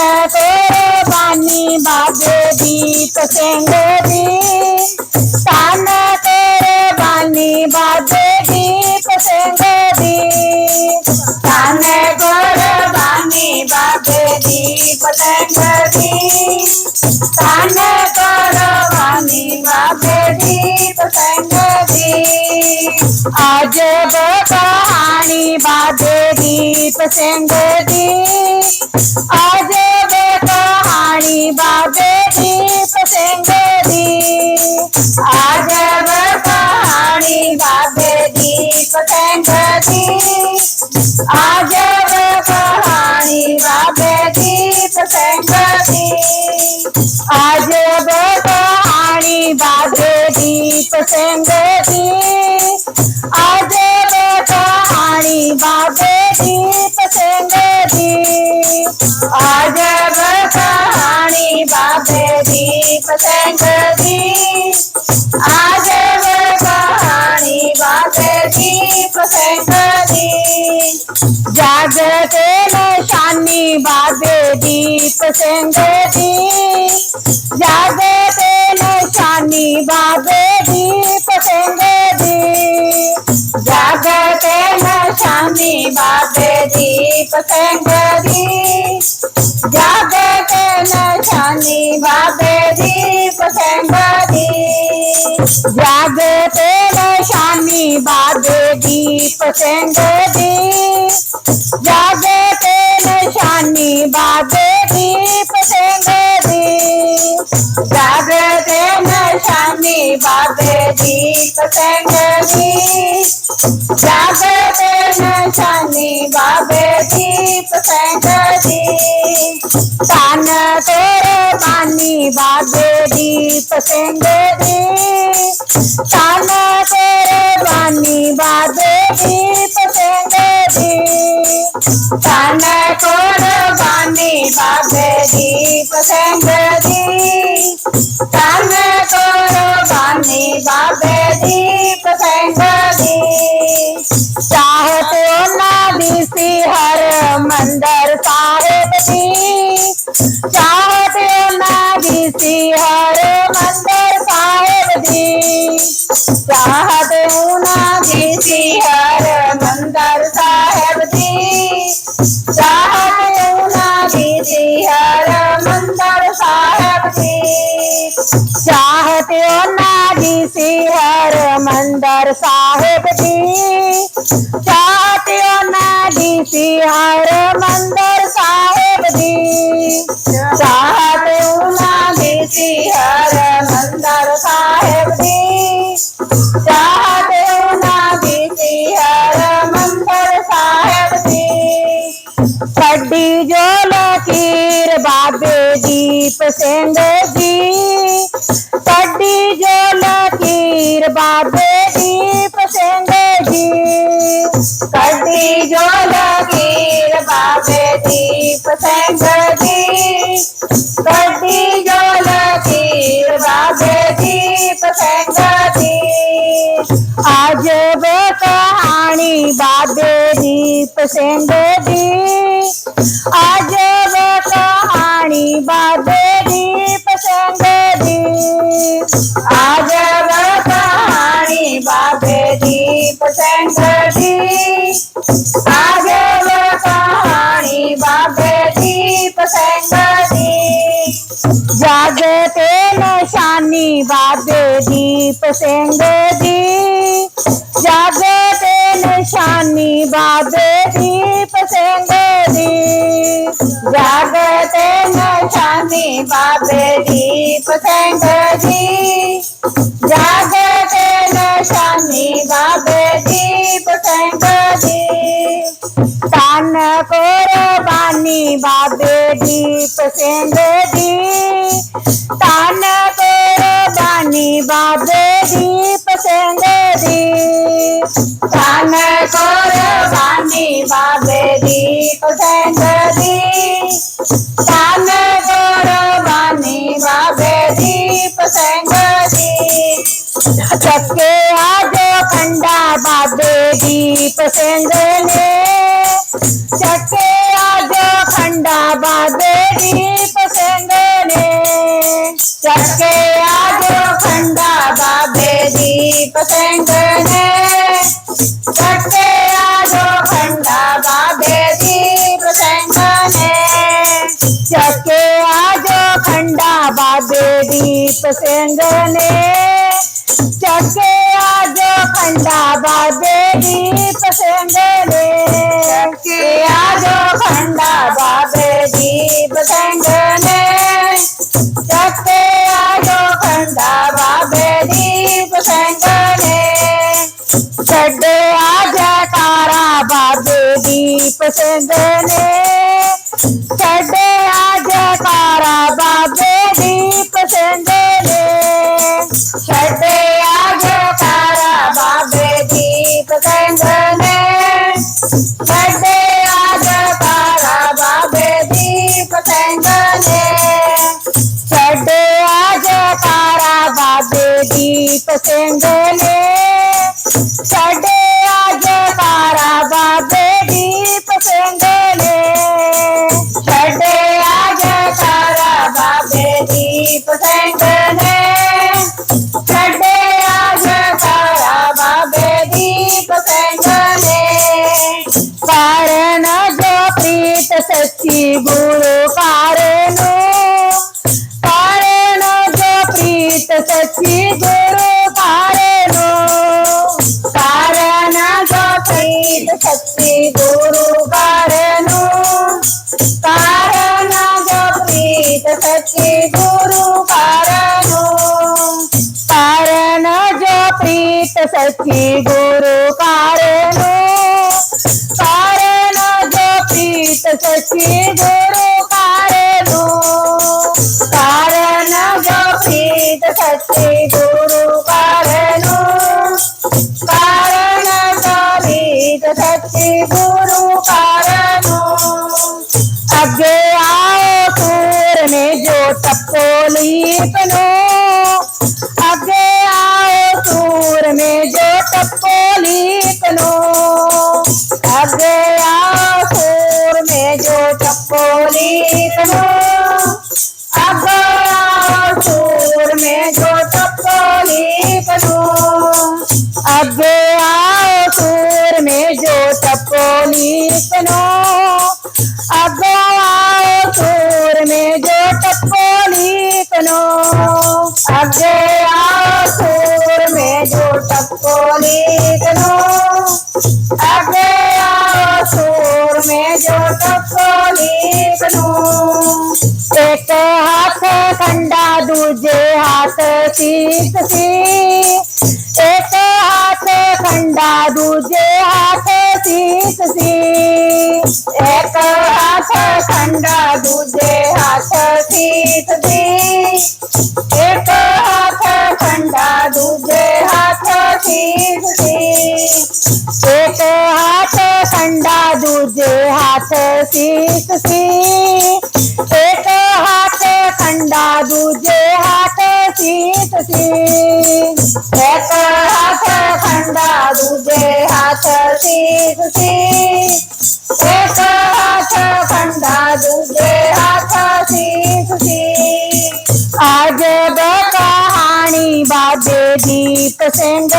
तेरे बानी बाबे दीप सेंगरी कान तेरे बानी बाबे दीप सेंगरी कान गोर बानी बाबे दीप सेंगरी कान गोर बानी बाबे दीप सेंगरी आज कहानी बाबे दीप सेंगरी आज बता बाजे दीप आज बता बाजे दीप आज बता बाजे दीप आज बता बाजे दीप संगती जागते शानी बाजे दीप दी जागे दे निशानी बाबे दीप दी। जागे दे निशानी बाबे दीप दी जागे दे निशानी बाबे दीप दी। जागे दे निशानी बाबे दीप दी जागे दीप कंडवी जागत न जाने बाबे दीप कंडवी कान तोरे मानी बाबे दीप कंडवी कान तेरे मानी बाबे दीप कंडवी कान तोरे चाहत ऊना जी हर मंदर साहेब जी चाहत ऊना जी हर मंदर साहेब जी चाहत ऊना जी हर मंदर साहेब जी। बड़ी जो लकीर बाबे दीप सिंह जी। बड़ी जो लकीर बाबे दीप सिंह जी। बड़ी जो लकीर बाबे दीप सिंह जी। बड़ी जो लकीर बाबे दीप सिंह जी। आज वो कहानी बाबे दीप सिंह दीप शंकर जी। आगे वो कहानी बाबे दीप शंकर जी। जागते निशानी बाबे दीप सिंह जी। जागते निशानी बाबे दीप सिंह जी। जागते निशानी बाबे कोरबानी बाबे दीप सेंदे दी तान कोरबानी बाबे दीप सेंदे दी तान कोरबानी बाबे दीप सेंदे दी तान कोरबानी बाबे दीप सेंदे दी चके आज खंडा बाबे दीप सेंदे ने। चके आज खंडा बाबे दीप सेंगने। चके आज खंडा बाबे दीप सेंगने। चके आज खंडा बाबे दीप सेंगने। चके आज खंडा बाबे दीप सेंगने। चके आज खंडा बाबेरी पसंद ले। चके आज खंडा बाबेरी पसंद ले। चके आज खंडा बाबेरी पसंद ले। चके आज तारा बाबेरी पसंद ले। चके सच्ची गुरु पारे नो जो प्रीत सच्ची बोलो पारे नो। जो प्रीत सच्ची बोलो पारे नो जो प्रीत सच्ची बोलो पारे नो। जो प्रीत सच्ची वचनो आसुर में जो सबको लीखनो अगे आसुर में जो सबको लीखनो एक हाथ खंडा, दूजे हाथ शीत सी। एक हाथ ठंडा दूजे हाथ शीत सी। एक हाथ खंडा, दूजे एक हाथ खंडा दूजे हाथ सीत सी एक हाथ खंडा दूजे हाथ सीत सी एक हाथ खंडा दूजे हाथ सीत सी एक हाथ खंडा दूजे हाथ सी आज कहानी बाबे दीप सिंह।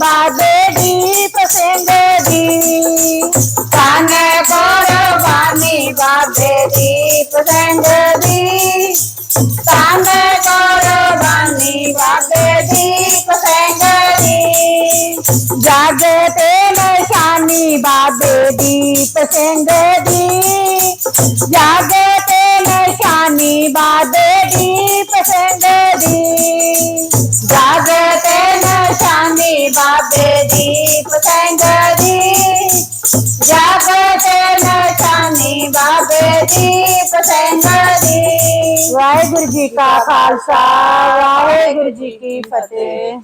Bye. ਸਿੰਘ ਦੀ, ਜਾਗੇ ਤੇ ਨਿਸ਼ਾਨੀ ਬਾਬੇ ਦੀਪ ਸਿੰਘ ਦੀ। ਜਾਗੇ ਤੇ ਨਿਸ਼ਾਨੀ ਬਾਬੇ ਦੀਪ ਸਿੰਘ ਦੀ। ਜਾਗੇ ਤੇ ਨਿਸ਼ਾਨੀ ਬਾਬੇ ਦੀਪ ਸਿੰਘ ਦੀ। ਵਾਹਿਗੁਰੂ ਜੀ ਕਾ ਖਾਲਸਾ, ਵਾਹਿਗੁਰੂ ਜੀ ਕੀ ਫਤਿਹ।